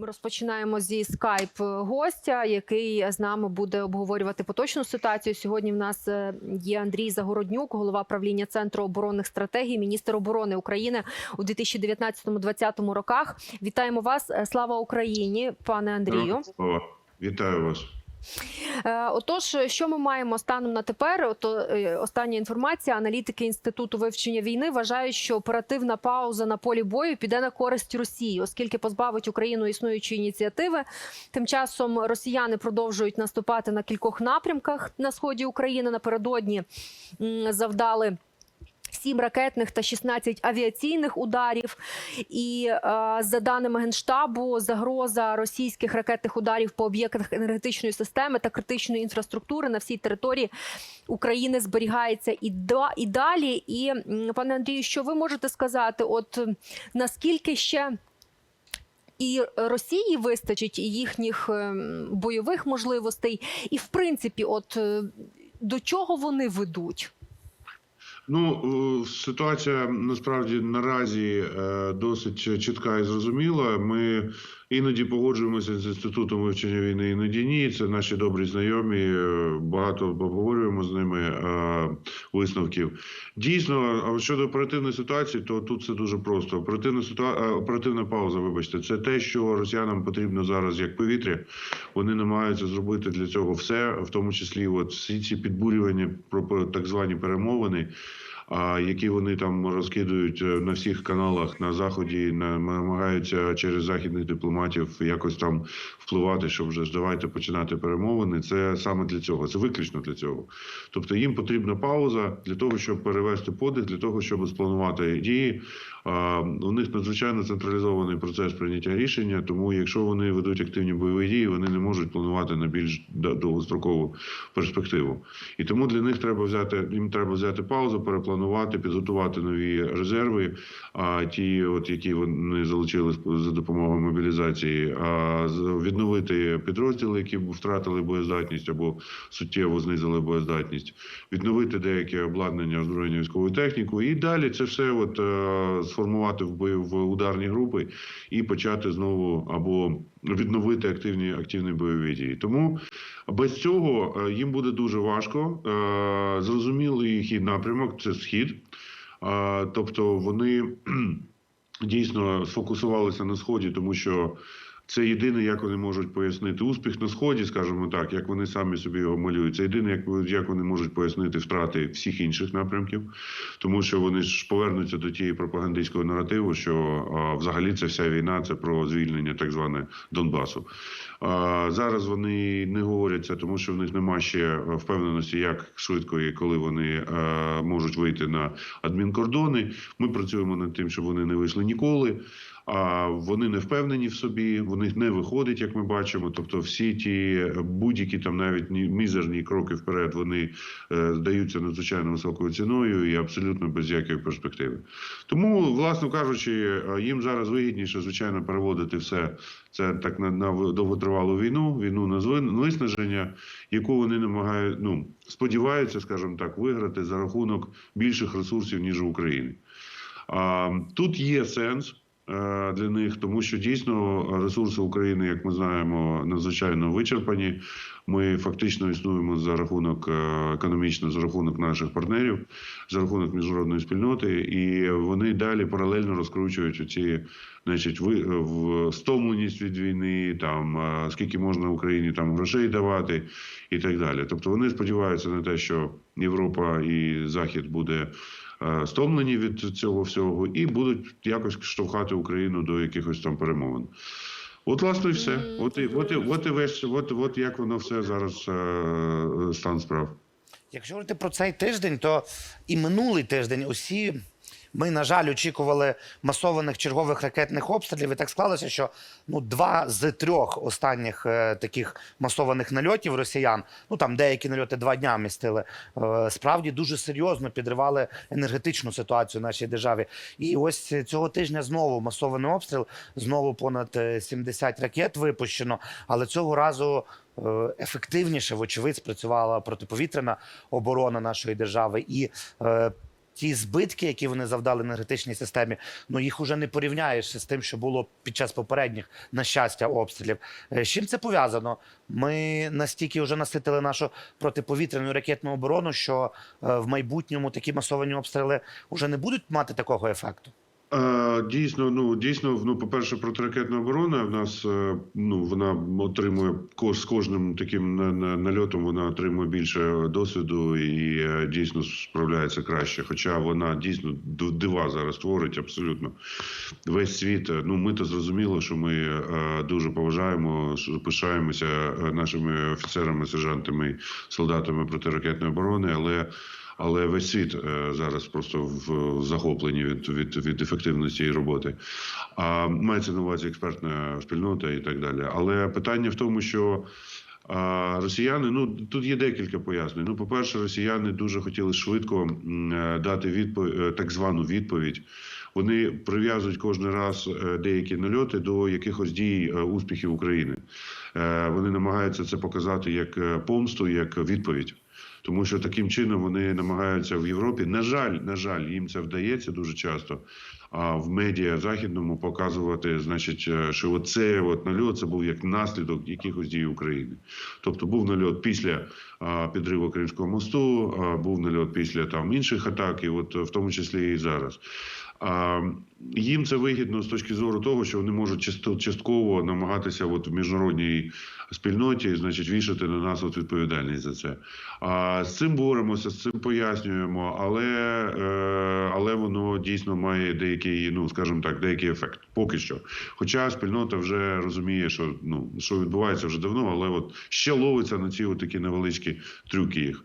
Ми розпочинаємо зі скайп гостя, який з нами буде обговорювати поточну ситуацію. Сьогодні в нас е, є Андрій Загороднюк, голова правління центру оборонних стратегій, міністр оборони України у 2019-2020 роках. Вітаємо вас! Е, Слава Україні, пане Андрію. Вітаю вас. Е, Отож, що ми маємо станом на тепер? Ото е, остання інформація. Аналітики інституту вивчення війни вважають, що оперативна пауза на полі бою піде на користь Росії, оскільки позбавить Україну існуючої ініціативи. Тим часом росіяни продовжують наступати на кількох напрямках на сході України. Напередодні завдали. Сім ракетних та 16 авіаційних ударів. І е, за даними генштабу, загроза російських ракетних ударів по об'єктах енергетичної системи та критичної інфраструктури на всій території України зберігається і да і далі. І пане Андрію, що ви можете сказати? От наскільки ще і Росії вистачить і їхніх ем, бойових можливостей, і в принципі, от е, до чого вони ведуть? Ну, е, ситуація насправді наразі е, досить чітка і зрозуміла. Ми іноді погоджуємося з інститутом вивчення війни, іноді ні. Це наші добрі знайомі. е, Багато обговорюємо з ними е, висновків. Дійсно, щодо оперативної ситуації, то тут все дуже просто. Оперативна ситуа... е, оперативна пауза, вибачте, це те, що росіянам потрібно зараз як повітря. Вони намагаються зробити для цього все, в тому числі, от всі ці підбурювання про так звані перемовини. Які вони там розкидують е, на всіх каналах на заході, намагаються через західних дипломатів якось там впливати, що вже ж давайте починати перемовини. Це саме для цього, це виключно для цього. Тобто їм потрібна пауза для того, щоб перевести подих, для того, щоб спланувати дії. У них надзвичайно централізований процес прийняття рішення. Тому, якщо вони ведуть активні бойові дії, вони не можуть планувати на більш довгострокову перспективу. І тому для них треба взяти їм треба взяти паузу, перепланувати, підготувати нові резерви. А ті, от які вони залучили за допомогою мобілізації, а відновити підрозділи, які втратили боєздатність або суттєво знизили боєздатність, відновити деяке обладнання, озброєння військову техніку, і далі це все от е, сформувати в бою в ударні групи і почати знову або відновити активні активні бойові дії. Тому без цього е, їм буде дуже важко. Е, Зрозумілий їх напрямок це схід. Тобто вони дійсно сфокусувалися на сході, тому що це єдине, як вони можуть пояснити успіх на сході, скажімо так, як вони самі собі його малюють. Це єдине, як, як вони можуть пояснити втрати всіх інших напрямків, тому що вони ж повернуться до тієї пропагандистського наративу, що а, взагалі це вся війна, це про звільнення так зване Донбасу. А, зараз вони не говорять це, тому що в них немає ще впевненості, як швидко і коли вони е, можуть вийти на адмінкордони. Ми працюємо над тим, щоб вони не вийшли ніколи. А вони не впевнені в собі, в них не виходить, як ми бачимо. Тобто, всі ті будь-які там навіть ні- мізерні кроки вперед, вони е, здаються надзвичайно високою ціною і абсолютно без якої перспективи. Тому, власно кажучи, е, їм зараз вигідніше, звичайно, переводити все це так на, на довготривалу війну, війну на виснаження, яку вони намагають, ну сподіваються, скажімо так, виграти за рахунок більших ресурсів ніж у Україні. А, тут є сенс е, для них, тому що дійсно ресурси України, як ми знаємо, надзвичайно вичерпані. Ми фактично існуємо за рахунок е, економічно, за рахунок наших партнерів, за рахунок міжнародної спільноти, і вони далі паралельно розкручують оці, значить, ви е, в стомленість від війни, там е, скільки можна Україні там грошей давати, і так далі. Тобто вони сподіваються на те, що Європа і Захід буде е, стомлені від цього всього і будуть якось штовхати Україну до якихось там перемовин. От, власне, і все. От і от і от і весь, от, от як воно все зараз е, стан справ. Якщо говорити про цей тиждень, то і минулий тиждень усі ми, на жаль, очікували масованих чергових ракетних обстрілів. І так склалося, що ну два з трьох останніх е, таких масованих нальотів росіян, ну там деякі нальоти два дня містили, е, справді дуже серйозно підривали енергетичну ситуацію в нашій державі. І ось цього тижня знову масований обстріл, знову понад е, 70 ракет випущено, але цього разу. Е, Ефективніше, вочевидь, спрацювала протиповітряна оборона нашої держави, і е, ті збитки, які вони завдали енергетичній системі, ну їх уже не порівняєш з тим, що було під час попередніх, на щастя, обстрілів. Е, З чим це пов'язано? Ми настільки вже наситили нашу протиповітряну ракетну оборону, що в майбутньому такі масовані обстріли вже не будуть мати такого ефекту. Дійсно, ну дійсно, ну по-перше, протиракетна оборона в нас е, ну вона отримує з кожним таким на- на- нальотом. Вона отримує більше досвіду і е, дійсно справляється краще. Хоча вона дійсно дива зараз творить абсолютно весь світ. е, Ну ми то зрозуміло, що ми дуже поважаємо, пишаємося нашими офіцерами, сержантами, солдатами протиракетної оборони, але. Але весь світ е, зараз просто в захопленні від, від, від ефективності цієї роботи. А мається на увазі експертна спільнота і так далі. Але питання в тому, що росіяни, ну тут є декілька пояснень. Ну, по-перше, росіяни дуже хотіли швидко е, дати відповідь, так звану відповідь. Вони прив'язують кожен раз е, деякі нальоти до якихось дій е, успіхів України. Е, Вони намагаються це показати як е, помсту, як відповідь. Тому що таким чином вони намагаються в Європі. На жаль, на жаль, їм це вдається дуже часто. А в медіа західному показувати, значить, е, що оце от нальот це був як наслідок якихось дій України. Тобто був нальот після а, підриву Кримського мосту, а, був нальот після там інших атак, і от в тому числі і зараз. Їм це вигідно з точки зору того, що вони можуть частково намагатися от в міжнародній спільноті, значить, вішати на нас от відповідальність за це. А з цим боремося, з цим пояснюємо, але, е, але воно дійсно має деякий, ну скажімо так, деякий ефект. Поки що. Хоча спільнота вже розуміє, що ну що відбувається вже давно, але от ще ловиться на ці такі невеличкі трюки їх.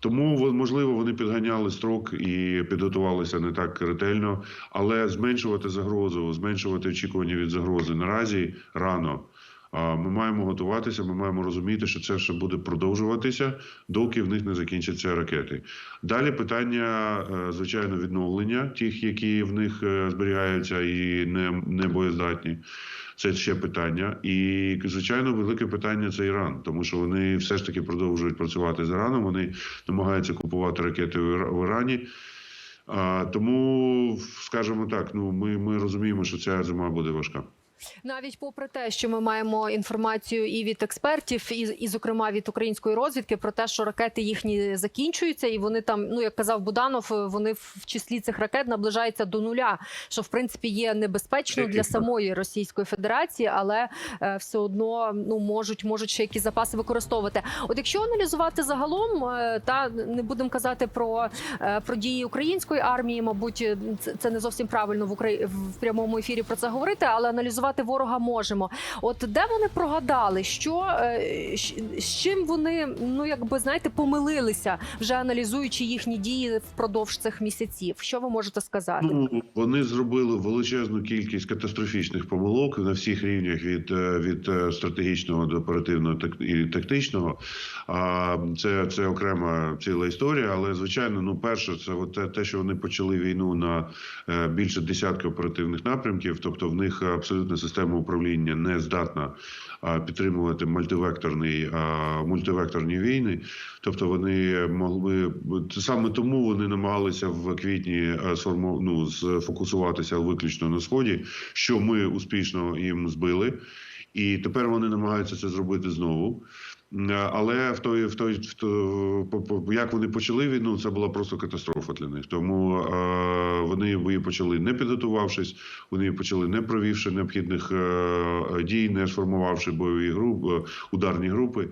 Тому во- можливо вони підганяли строк і підготувалися не так ретельно, але зменшувати загрозу, зменшувати очікування від загрози наразі рано. Ми маємо готуватися. Ми маємо розуміти, що це ще буде продовжуватися, доки в них не закінчаться ракети. Далі питання, е, звичайно, відновлення тих, які в них е, зберігаються і не, не боєздатні. Це ще питання. І звичайно, велике питання це Іран, тому що вони все ж таки продовжують працювати з Іраном. Вони намагаються купувати ракети в Ірані. А, тому, скажімо так, ну ми, ми розуміємо, що ця зима буде важка. Навіть попри те, що ми маємо інформацію і від експертів, і, і зокрема від української розвідки про те, що ракети їхні закінчуються, і вони там, ну як казав Буданов, вони в числі цих ракет наближаються до нуля, що в принципі є небезпечно для самої Російської Федерації, але е, все одно ну можуть можуть ще якісь запаси використовувати. От якщо аналізувати загалом, е, та не будемо казати про, е, про дії української армії, мабуть, це, це не зовсім правильно в Украї... в прямому ефірі про це говорити, але аналізувати ворога можемо. От де вони прогадали, що е, з чим вони ну якби знаєте помилилися, вже аналізуючи їхні дії впродовж цих місяців. Що ви можете сказати? Ну, вони зробили величезну кількість катастрофічних помилок на всіх рівнях від, е, від е, стратегічного до оперативного і тактичного. А це, це окрема ціла історія. Але звичайно, ну перше, це от те, що вони почали війну на е, більше десятки оперативних напрямків. Тобто, в них абсолютно система управління не здатна підтримувати мультивекторний мультивекторні війни. Тобто вони могли саме тому вони намагалися в квітні е, сформу, ну, сфокусуватися виключно на сході, що ми успішно їм збили, і тепер вони намагаються це зробити знову. М, Але в той, в той, в той, як вони почали війну, це була просто катастрофа для них. Тому е, вони її почали не підготувавшись, вони її почали не провівши необхідних е, дій, не сформувавши бойові групи, ударні групи.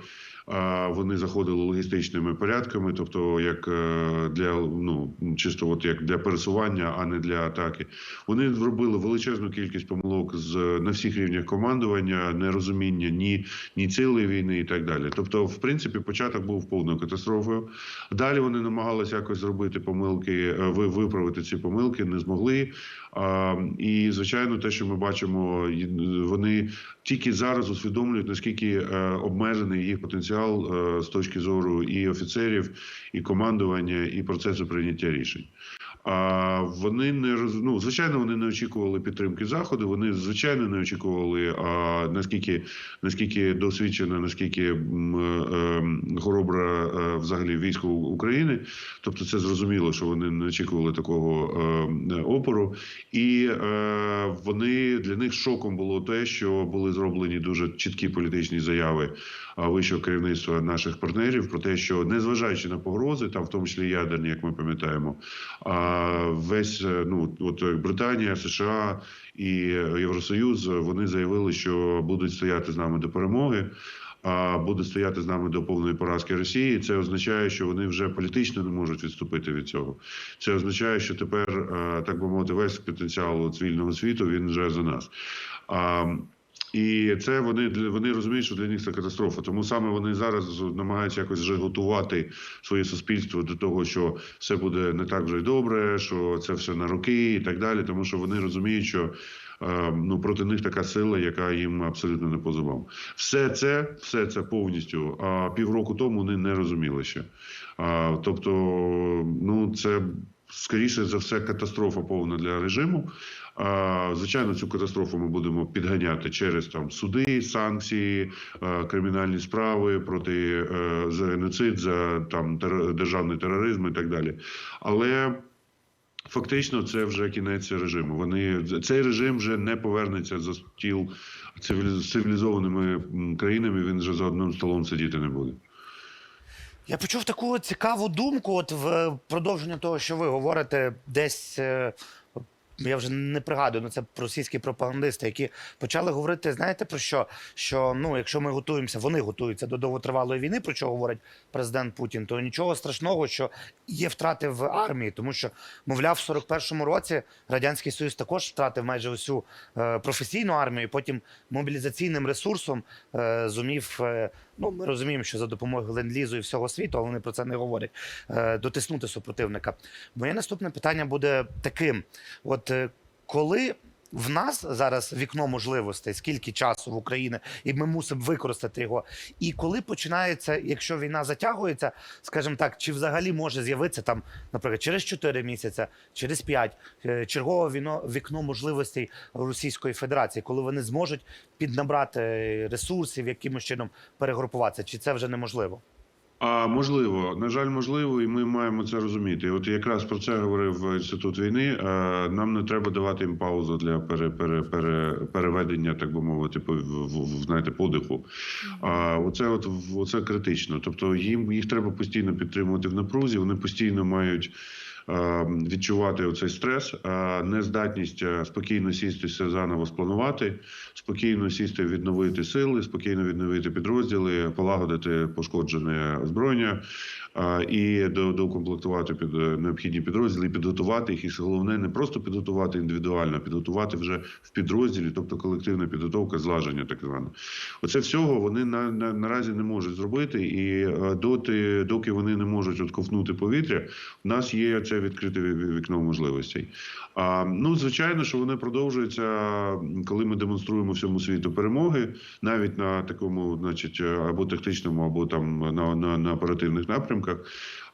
Вони заходили логістичними порядками, тобто як е, для ну чисто от як для пересування, а не для атаки. Вони зробили величезну кількість помилок з на всіх рівнях командування, нерозуміння ні, ні цілої війни і так далі. Тобто, в принципі, початок був повною катастрофою. Далі вони намагалися якось зробити помилки, е, ви- виправити ці помилки, не змогли. І звичайно, те, що ми бачимо, вони тільки зараз усвідомлюють наскільки е, обмежений їх потенціал е, з точки зору і офіцерів, і командування, і процесу прийняття рішень. А вони не ну, звичайно, вони не очікували підтримки заходу. Вони звичайно не очікували, а наскільки наскільки досвідчена, наскільки е, м, хоробра е, взагалі військо України. Тобто, це зрозуміло, що вони не очікували такого е, опору, і вони для них шоком було те, що були зроблені дуже чіткі політичні заяви вищого керівництва наших партнерів про те, що незважаючи на погрози, там в тому числі ядерні, як ми пам'ятаємо, весь е, ну от е, Британія, США і Євросоюз вони заявили, що будуть стояти з нами до перемоги. А буде стояти з нами до повної поразки Росії. Це означає, що вони вже політично не можуть відступити від цього. Це означає, що тепер, е, так би мовити, весь потенціал цивільного світу він вже за нас. І це вони вони розуміють, що для них це катастрофа. Тому саме вони зараз намагаються якось вже готувати своє суспільство до того, що все буде не так вже й добре, що це все на роки і так далі. Тому що вони розуміють, що е, ну проти них така сила, яка їм абсолютно не по зубам. Все це, все це повністю. А півроку тому вони не розуміли ще. А, тобто, ну це скоріше за все катастрофа повна для режиму. Звичайно, цю катастрофу ми будемо підганяти через там суди, санкції, е, кримінальні справи проти е, за геноцид, за там державний тероризм і так далі. Але фактично це вже кінець режиму. Вони цей режим вже не повернеться за стіл цивілізованими країнами. Він вже за одним столом сидіти не буде. Я почув таку цікаву думку, от в продовження того, що ви говорите, десь. Е, Я вже не пригадую, ну це російські пропагандисти, які почали говорити, знаєте про що? Що ну, якщо ми готуємося, вони готуються до довготривалої війни, про що говорить президент Путін, то нічого страшного, що є втрати в армії, тому що, мовляв, в 41-му році радянський союз також втратив майже усю е, професійну армію. і Потім мобілізаційним ресурсом е, зумів. Ну, ми розуміємо, що за допомогою ленд-лізу і всього світу, але вони про це не говорять. Е, дотиснути супротивника. Моє наступне питання буде таким: от е, коли. В нас зараз вікно можливостей, скільки часу в Україні, і ми мусимо використати його. І коли починається, якщо війна затягується, скажімо так, чи взагалі може з'явитися там, наприклад, через 4 місяці, через 5, е, чергове віно, вікно можливостей Російської Федерації, коли вони зможуть піднабрати ресурсів, якимось чином перегрупуватися, чи це вже неможливо? А можливо, на жаль, можливо, і ми маємо це розуміти. От якраз про це говорив інститут війни. Е, Нам не треба давати їм паузу для пере, пере, пере, переведення, так би мовити, по знаєте, подиху. А оце от оце критично. Тобто їм їх треба постійно підтримувати в напрузі. Вони постійно мають. Е, Відчувати оцей стрес, е, нездатність е, спокійно сісти все заново спланувати, спокійно сісти, відновити сили, спокійно відновити підрозділи, полагодити пошкоджене озброєння і до- доукомплектувати під необхідні підрозділи, підготувати їх. І головне не просто підготувати індивідуально, а підготувати вже в підрозділі, тобто колективна підготовка, злаження, так зване. Оце всього вони на, на наразі не можуть зробити. І доти, доки вони не можуть отковтнути повітря, у нас є це відкрите вікно можливостей. А ну звичайно, що вони продовжуються, коли ми демонструємо всьому світу перемоги, навіть на такому, значить, або тактичному, або там на, на, на оперативних напрямках.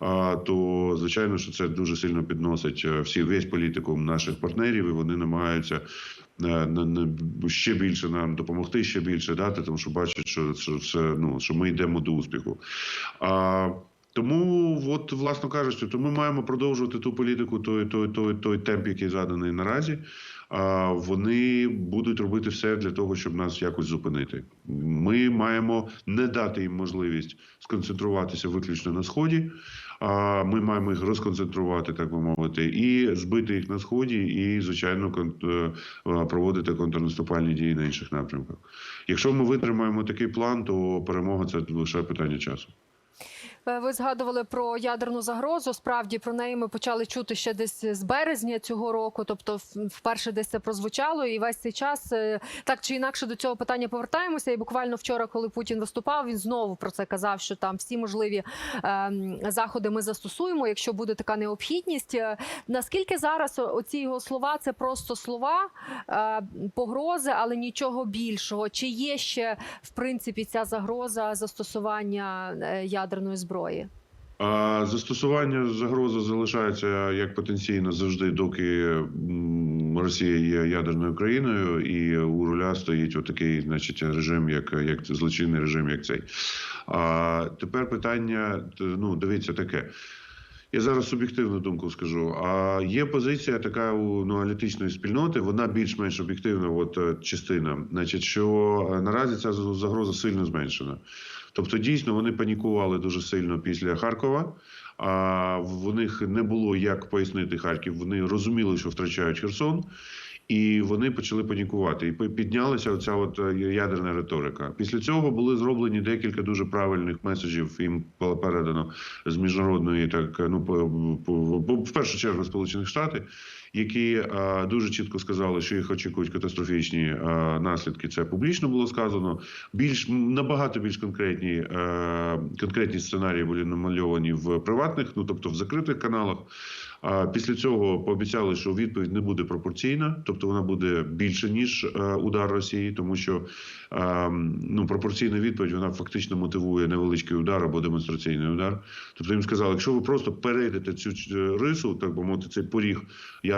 А, то звичайно, що це дуже сильно підносить е, всі весь політикум наших партнерів, і вони намагаються. е, на- ще більше нам допомогти, ще більше дати, тому що бачать, що, що все ну що ми йдемо до успіху. А, тому, от, власно кажучи, то ми маємо продовжувати ту політику, той, той, той, той темп, який заданий наразі. А вони будуть робити все для того, щоб нас якось зупинити. Ми маємо не дати їм можливість сконцентруватися виключно на сході. А ми маємо їх розконцентрувати, так би мовити, і збити їх на сході, і звичайно е, е, проводити контрнаступальні дії на інших напрямках. Якщо ми витримаємо такий план, то перемога це лише питання часу. Е, Ви згадували про ядерну загрозу. Справді про неї ми почали чути ще десь з березня цього року. Тобто, вперше десь це прозвучало, і весь цей час е, так чи інакше до цього питання повертаємося. І буквально вчора, коли Путін виступав, він знову про це казав, що там всі можливі ем, заходи ми застосуємо, якщо буде така необхідність. Е, Наскільки зараз оці його слова це просто слова, погрози, але нічого більшого? Чи є ще в принципі ця загроза застосування ядерної зброї? А застосування загрози залишається як потенційно завжди, доки Росія є ядерною країною, і у руля стоїть отакий, значить, режим, як, як злочинний режим, як цей. А тепер питання: ну, дивіться таке. Я зараз суб'єктивну думку скажу. А є позиція така у ну, аналітичної спільноти, вона більш-менш об'єктивна, от е, частина. Значить, що е, наразі ця загроза сильно зменшена. Тобто, дійсно, вони панікували дуже сильно після Харкова. А в них не було як пояснити Харків. Вони розуміли, що втрачають Херсон. І вони почали панікувати. І піднялася оця от е, ядерна риторика. Після цього були зроблені декілька дуже правильних меседжів. Їм було передано з міжнародної, так ну по, по, по в першу чергу Сполучених Штатів, які е, дуже чітко сказали, що їх очікують катастрофічні е, наслідки. Це публічно було сказано. Більш набагато більш конкретні е, конкретні сценарії були намальовані в приватних, ну тобто в закритих каналах. Після цього пообіцяли, що відповідь не буде пропорційна, тобто вона буде більше ніж удар Росії, тому що ну пропорційна відповідь вона фактично мотивує невеличкий удар або демонстраційний удар. Тобто їм сказали, якщо ви просто перейдете цю рису, так би мовити, цей поріг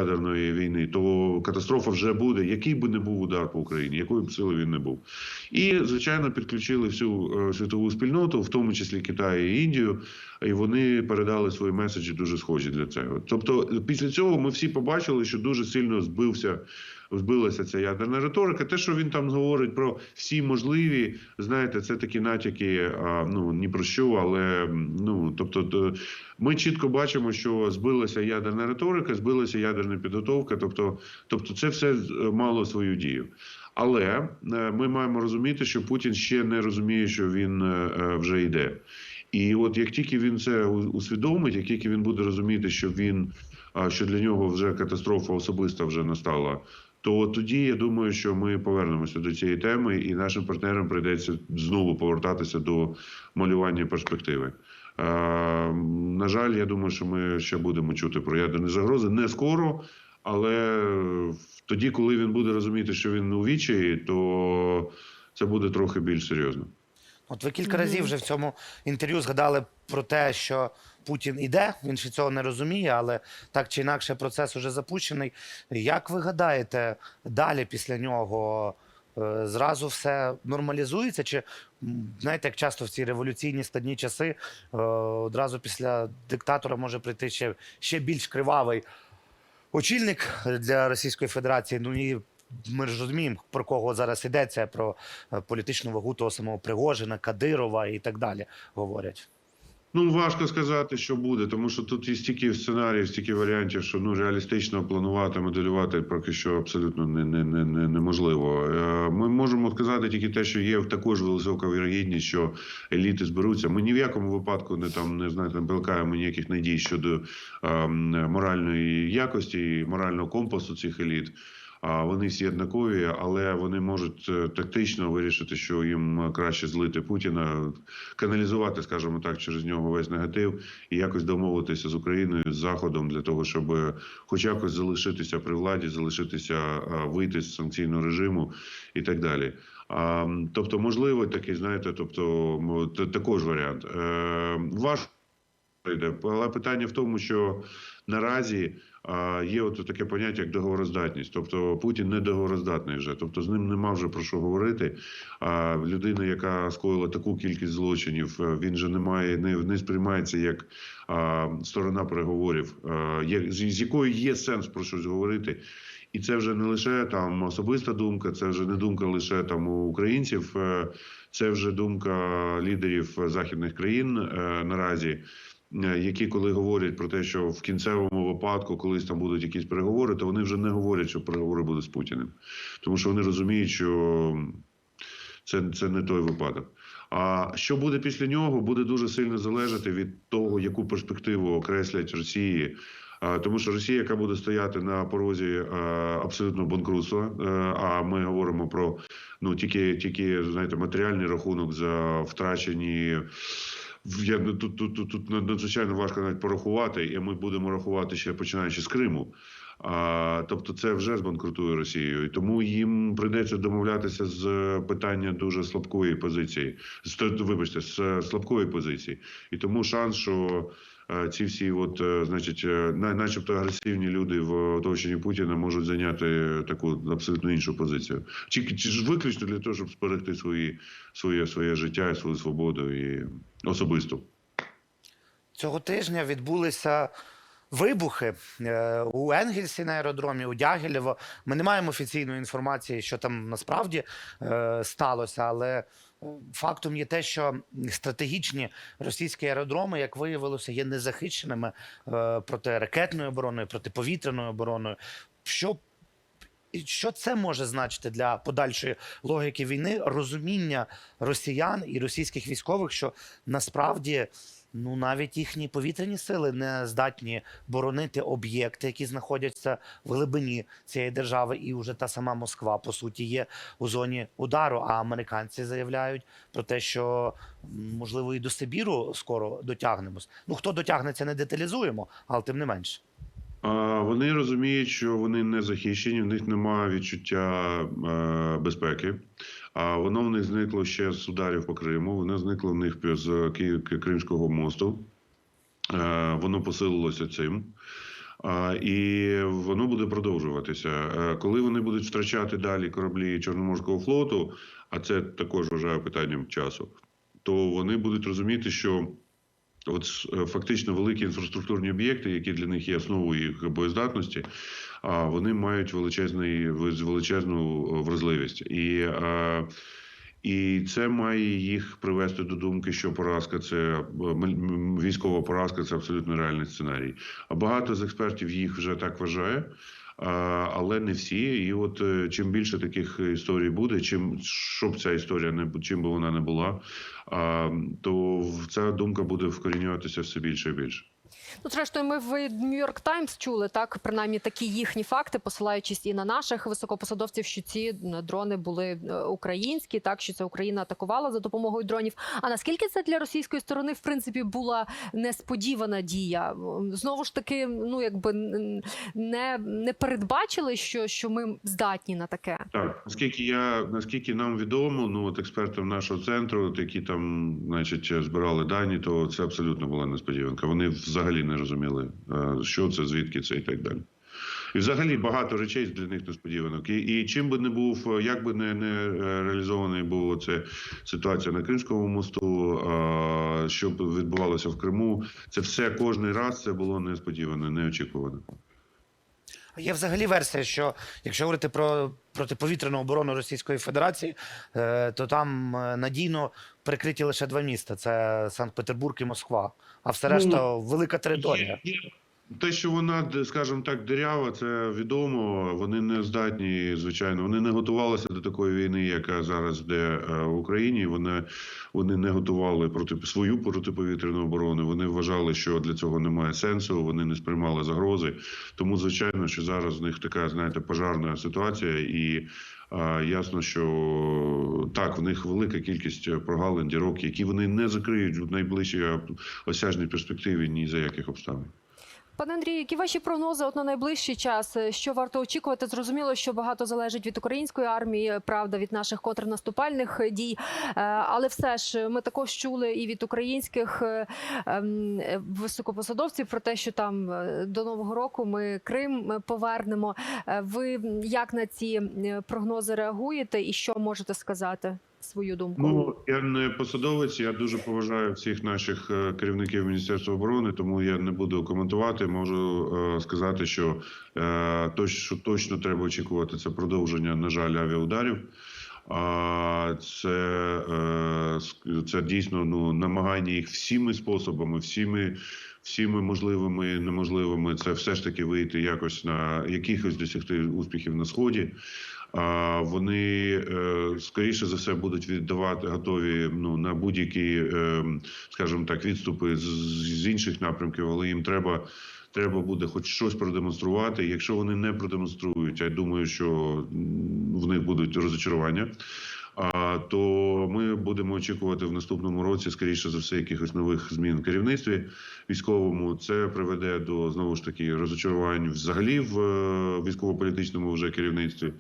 ядерної війни, то катастрофа вже буде, який би не був удар по Україні, якої б сили він не був. І звичайно підключили всю е, світову спільноту, в тому числі Китай і Індію, і вони передали свої меседжі дуже схожі для цього. Тобто, після цього ми всі побачили, що дуже сильно збився. Збилася ця ядерна риторика. Те, що він там говорить про всі можливі, знаєте, це такі натяки, а, ну ні про що, але ну тобто, то, ми чітко бачимо, що збилася ядерна риторика, збилася ядерна підготовка. Тобто, тобто, це все мало свою дію. Але е, ми маємо розуміти, що Путін ще не розуміє, що він е, е, вже йде. І от як тільки він це усвідомить, як тільки він буде розуміти, що він що для нього вже катастрофа особиста вже настала, то тоді я думаю, що ми повернемося до цієї теми, і нашим партнерам прийдеться знову повертатися до малювання перспективи. Е, на жаль, я думаю, що ми ще будемо чути про ядерні загрози не скоро, але тоді, коли він буде розуміти, що він у відчаї, то це буде трохи більш серйозно. От ви кілька разів вже в цьому інтерв'ю згадали про те, що Путін іде, він ще цього не розуміє, але так чи інакше процес уже запущений. Як ви гадаєте, далі після нього зразу все нормалізується? Чи знаєте, як часто в ці революційні складні часи е, одразу після диктатора може прийти ще, ще більш кривавий очільник для Російської Федерації? Ну і ми ж розуміємо, про кого зараз йдеться, про е, політичну вагу того самого Пригожина, Кадирова і так далі говорять. Ну, важко сказати, що буде, тому що тут є стільки сценаріїв, стільки варіантів, що ну реалістично планувати, моделювати поки що абсолютно не, не, не, не, неможливо. Е, Ми можемо сказати тільки те, що є також висока вірогідність, що еліти зберуться. Ми ні в якому випадку не там не знаєте, не пилкаємо ніяких надій щодо е, моральної якості, і морального компасу цих еліт. Вони всі однакові, але вони можуть е, тактично вирішити, що їм краще злити Путіна, каналізувати, скажімо так, через нього весь негатив і якось домовитися з Україною з Заходом для того, щоб е, хоч якось залишитися при владі, залишитися е, вийти з санкційного режиму і так далі. Тобто, можливо, такий, знаєте, тобто також варіант. Е, важко йде, але питання в тому, що наразі є от таке поняття як договороздатність. Тобто Путін не договороздатний вже, тобто з ним нема вже про що говорити. А людина, яка скоїла таку кількість злочинів, е, він же не має не, не сприймається як а, сторона переговорів, а, як, з, якою є сенс про щось говорити. І це вже не лише там особиста думка, це вже не думка лише там українців, е, це вже думка лідерів західних країн е, наразі. Е, Які коли говорять про те, що в кінцевому випадку, колись там будуть якісь переговори, то вони вже не говорять, що переговори будуть з Путіним, тому що вони розуміють, що це, це не той випадок. А що буде після нього, буде дуже сильно залежати від того, яку перспективу окреслять Росії. Тому що Росія, яка буде стояти на порозі е, абсолютно банкрутства, е, а ми говоримо про ну тільки тільки знаєте матеріальний рахунок за втрачені. Я ну, тут, тут, тут, тут надзвичайно важко навіть порахувати, і ми будемо рахувати ще починаючи з Криму. А, тобто, це вже збанкрутує Росію, і тому їм прийдеться домовлятися з питання дуже слабкої позиції, з вибачте, з слабкої позиції, і тому шанс, що е, ці всі, от, е, значить, е, начебто агресивні люди в оточенні Путіна можуть зайняти таку абсолютно іншу позицію. Чи, чи ж виключно для того, щоб зберегти свої, своє, своє життя і свою свободу і особисту. Цього тижня відбулися вибухи е, у Енгельсі на аеродромі, у Дягілєво. Ми не маємо офіційної інформації, що там насправді сталося, але фактом є те, що стратегічні російські аеродроми, як виявилося, є незахищеними е, проти ракетною оборони, протиповітряною обороною. Що що це може значити для подальшої логіки війни, розуміння росіян і російських військових, що насправді ну навіть їхні повітряні сили не здатні боронити об'єкти, які знаходяться в глибині цієї держави, і вже та сама Москва по суті є у зоні удару. А американці заявляють про те, що можливо і до Сибіру скоро дотягнемось. Ну хто дотягнеться, не деталізуємо, але тим не менше. Вони розуміють, що вони не захищені, в них немає відчуття е, безпеки. А воно в них зникло ще з ударів по Криму. Воно зникло в них з Кримського мосту. Е, воно посилилося цим. І воно буде продовжуватися. Е, Коли вони будуть втрачати далі кораблі Чорноморського флоту, а це також вважаю питанням часу, то вони будуть розуміти, що от е, фактично великі інфраструктурні об'єкти, які для них є основою їх боєздатності, вони мають величезний величезну е, вразливість. І, е, і це має їх привести до думки, що поразка це е, військова поразка це абсолютно реальний сценарій. А багато з експертів їх вже так вважає. Але не всі, і от чим більше таких історій буде, чим щоб ця історія не чим би вона не була, то ця думка буде вкорінюватися все більше і більше. Ну, зрештою, ми в Нью-Йорк Таймс чули так, принаймні такі їхні факти, посилаючись і на наших високопосадовців, що ці е, дрони були е, українські, так що це Україна атакувала за допомогою дронів. А наскільки це для російської сторони в принципі була несподівана дія? Знову ж таки, ну якби не, не передбачили, що, що ми здатні на таке. Так, наскільки я наскільки нам відомо, ну от експертам нашого центру, от які там, значить, збирали дані, то це абсолютно була несподіванка. Вони взагалі не розуміли, е, що це, звідки це і так далі. І взагалі багато речей для них несподіванок. І, і чим би не був, як би не, не е, реалізований був це ситуація на Кримському мосту, е, що б відбувалося в Криму, це все кожний раз це було несподіване, неочікуване. Є взагалі версія, що якщо говорити про протиповітряну оборону Російської Федерації, то там надійно прикриті лише два міста: це Санкт-Петербург і Москва. А все Ну, решта велика територія. Є- є. Те, що вона, скажімо так, дирява, це відомо. Вони не здатні, звичайно, вони не готувалися до такої війни, яка зараз йде е, в Україні. Вони, вони не готували проти свою протиповітряну оборону. Вони вважали, що для цього немає сенсу. Вони не сприймали загрози. Тому, звичайно, що зараз в них така, знаєте, пожарна ситуація і. А, ясно, що так, в них велика кількість прогалин, дірок, які вони не закриють в найближчій е, осяжній перспективі ні за яких обставин. Пане Андрію, які ваші прогнози от на найближчий час? Е, Що варто очікувати? Зрозуміло, що багато залежить від української армії, правда, від наших контрнаступальних е, дій. Е, Але все ж ми також чули і від українських е, ем, е, високопосадовців про те, що там е, до нового року ми Крим е, повернемо. Е, Ви як на ці е, прогнози реагуєте, і що можете сказати? Свою думку. Ну я не посадовець. Я дуже поважаю всіх наших е, керівників міністерства оборони, тому я не буду коментувати. Можу е, сказати, що е, то, що точно треба очікувати, це продовження, на жаль, авіаударів. А це, е, це дійсно ну намагання їх всіми способами, всіми. Всіми можливими і неможливими це все ж таки вийти якось на якихось досягти успіхів на сході. Вони е, скоріше за все будуть віддавати готові ну на будь-які, е, скажімо так, відступи з інших напрямків, але їм треба. Треба буде хоч щось продемонструвати. Якщо вони не продемонструють, я думаю, що в них будуть розочарування. То ми будемо очікувати в наступному році, скоріше за все, якихось нових змін в керівництві військовому. Це приведе до знову ж таки розочарувань взагалі в е, військово-політичному вже керівництві.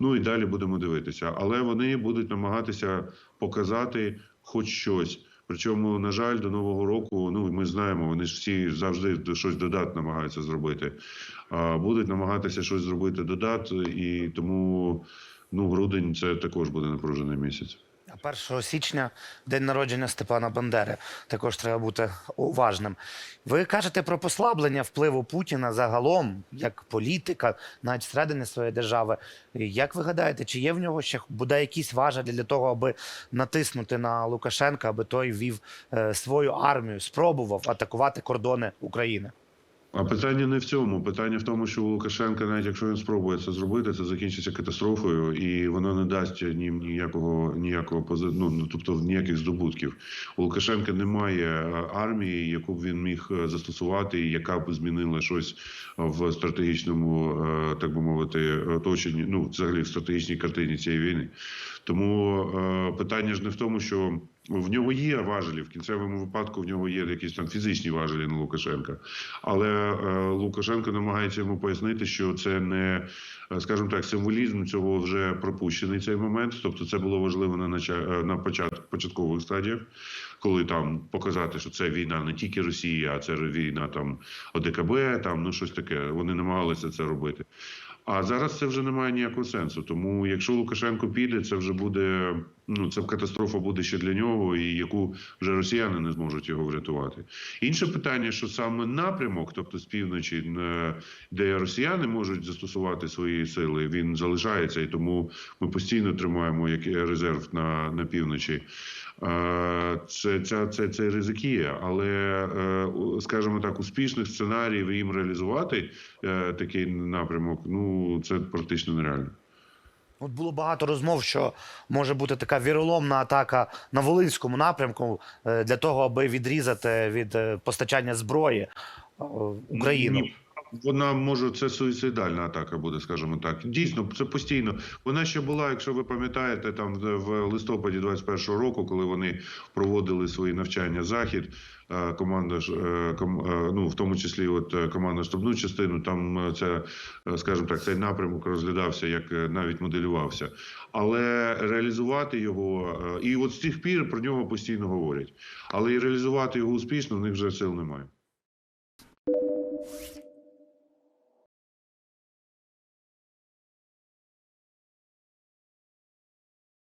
Ну і далі будемо дивитися. Але вони будуть намагатися показати хоч щось. Причому, на жаль, до нового року, ну ми знаємо, вони ж всі завжди щось додат намагаються зробити. А будуть намагатися щось зробити додат, і тому ну грудень це також буде напружений місяць. А 1 січня день народження Степана Бандери. Також треба бути уважним. Ви кажете про послаблення впливу Путіна загалом, як політика, навіть всередині своєї держави. Як ви гадаєте, чи є в нього ще буде якісь важелі для того, аби натиснути на Лукашенка, аби той вів е, свою армію, спробував атакувати кордони України? А питання не в цьому. Питання в тому, що у Лукашенка, навіть якщо він спробує це зробити, це закінчиться катастрофою, і воно не дасть їм ніякого ніякого ну, ну, тобто ніяких здобутків. У Лукашенка немає е, армії, яку б він міг е, застосувати, яка б змінила щось в стратегічному, е, так би мовити, оточенні. Ну, взагалі в стратегічній картині цієї війни. Тому е, питання ж не в тому, що в нього є важелі. В кінцевому випадку в нього є якісь там фізичні важелі на Лукашенка. Але е, Лукашенко намагається йому пояснити, що це не, е, скажімо так, символізм цього вже пропущений цей момент. Тобто, це було важливо на на початку початкових стадіях, коли там показати, що це війна не тільки Росії, а це війна там ОДКБ, там ну щось таке. Вони намагалися це робити. А зараз це вже не має ніякого сенсу. Тому якщо Лукашенко піде, це вже буде ну це катастрофа буде ще для нього, і яку вже росіяни не зможуть його врятувати. Інше питання, що саме напрямок, тобто з півночі, е, де росіяни можуть застосувати свої сили, він залишається, і тому ми постійно тримаємо як резерв на, на півночі. Е, Це, це, це, це ризик є, але е, скажімо так, успішних сценаріїв їм реалізувати е, такий напрямок, ну це практично нереально. От було багато розмов, що може бути така віроломна атака на Волинському напрямку для того, аби відрізати від постачання зброї Україну. Ні, Вона може це суїцидальна атака буде, скажімо так. Дійсно, це постійно. Вона ще була, якщо ви пам'ятаєте, там в в листопаді 21-го року, коли вони проводили свої навчання захід. е, Команда ж е, е, ну в тому числі, от е, команда штабну частину, там е, це, е, скажімо так, цей напрямок розглядався, як е, навіть моделювався, але реалізувати його е, і от з тих пір про нього постійно говорять. Але і реалізувати його успішно в них вже сил немає.